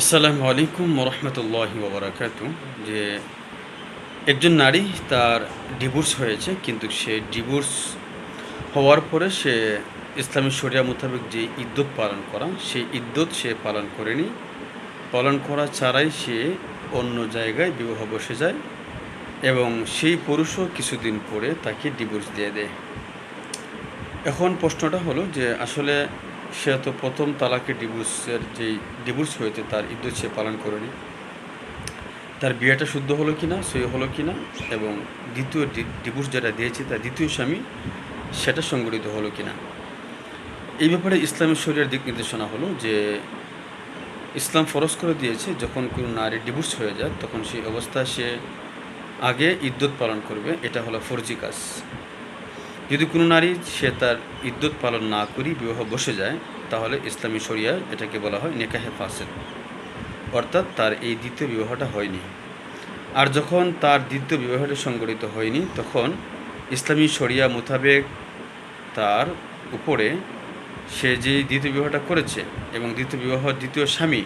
আসসালামু আলাইকুম রহমতুল্লাহ ওবরাকাত যে একজন নারী তার ডিভোর্স হয়েছে, কিন্তু সে ডিভোর্স হওয়ার পরে সে ইসলামী শরিয়া মোতাবেক যে ইদ্যুৎ পালন করা, সেই ইদ্যুৎ সে পালন করেনি। পালন করা ছাড়াই সে অন্য জায়গায় বিবাহ বসে যায় এবং সেই পুরুষও কিছুদিন পরে তাকে ডিভোর্স দিয়ে দেয়। এখন প্রশ্নটা হলো যে আসলে সে তো প্রথম তালাকে ডিভোর্সের যেই ডিভোর্স হয়েছে, তার ইদ্যুৎ সে পালন করেনি। তার বিয়েটা শুদ্ধ হলো কি না সই হলো কিনা এবং দ্বিতীয় ডিভোর্স যেটা দিয়েছে, তার দ্বিতীয় স্বামী সেটা সংগঠিত হলো কি না এই ব্যাপারে ইসলামের শরীরের দিক নির্দেশনা হলো যে, ইসলাম ফরজ করে দিয়েছে, যখন কোনো নারী ডিভোর্স হয়ে যায়, তখন সেই অবস্থায় সে আগে ইদ্যুৎ পালন করবে, এটা হলো ফরজি কাজ। যদি কোনো নারী সে তার ইদ্যুৎ পালন না করি, বিবাহ বসে যায় তাহলে ইসলামী শরিয়া এটাকে বলা হয় নেকাহে ফাসেদ অর্থাৎ তার এই দ্বিতীয় বিবাহটা হয়নি। আর যখন তার দ্বিতীয় বিবাহটা সংগঠিত হয়নি, তখন ইসলামী শরিয়া মোতাবেক তার উপরে সে যে দ্বিতীয় বিবাহটা করেছে এবং দ্বিতীয় বিবাহ দ্বিতীয় স্বামী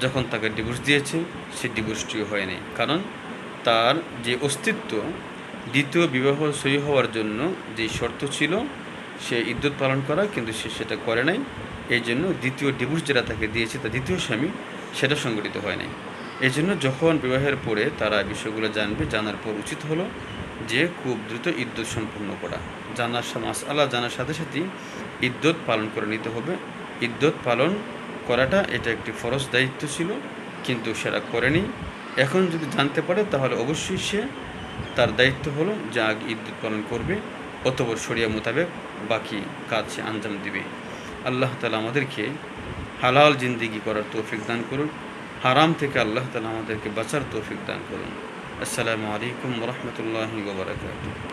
যখন তাকে ডিভোর্স দিয়েছে, সে ডিভোর্সটিও হয়নি। কারণ তার যে অস্তিত্ব, দ্বিতীয় বিবাহ সই হওয়ার জন্য যে শর্ত ছিল, সে ইদ্যুৎ পালন করা, কিন্তু সে সেটা করে নাই। এই জন্য দ্বিতীয় ডিভোর্স যেটা তাকে দিয়েছে, তার দ্বিতীয় স্বামী সেটা সংগঠিত হয় নাই। এই জন্য যখন বিবাহের পরে তারা বিষয়গুলো জানবে, জানার পর উচিত হলো যে খুব দ্রুত ইদ্যুৎ সম্পূর্ণ করা। জানার মাস আল্লাহ জানার সাথে সাথেই ইদ্যুৎ পালন করে নিতে হবে। ইদ্যুৎ পালন করাটা এটা একটি ফরজ দায়িত্ব ছিল, কিন্তু সেটা করেনি। এখন যদি জানতে পারে, তাহলে অবশ্যই সে তার দায়িত্ব হলো যে আগে ঈদ পালন করবে অতবর সরিয়া মোতাবেক বাকি কাজ সে আঞ্জাম দিবে। আল্লাহ তালা আমাদেরকে হালাল জিন্দিগি করার তৌফিক দান করুন। হারাম থেকে আল্লাহ তালা আমাদেরকে বাঁচার তৌফিক দান করুন। আসসালামু আলাইকুম রহমতুল্লাহ বারকাত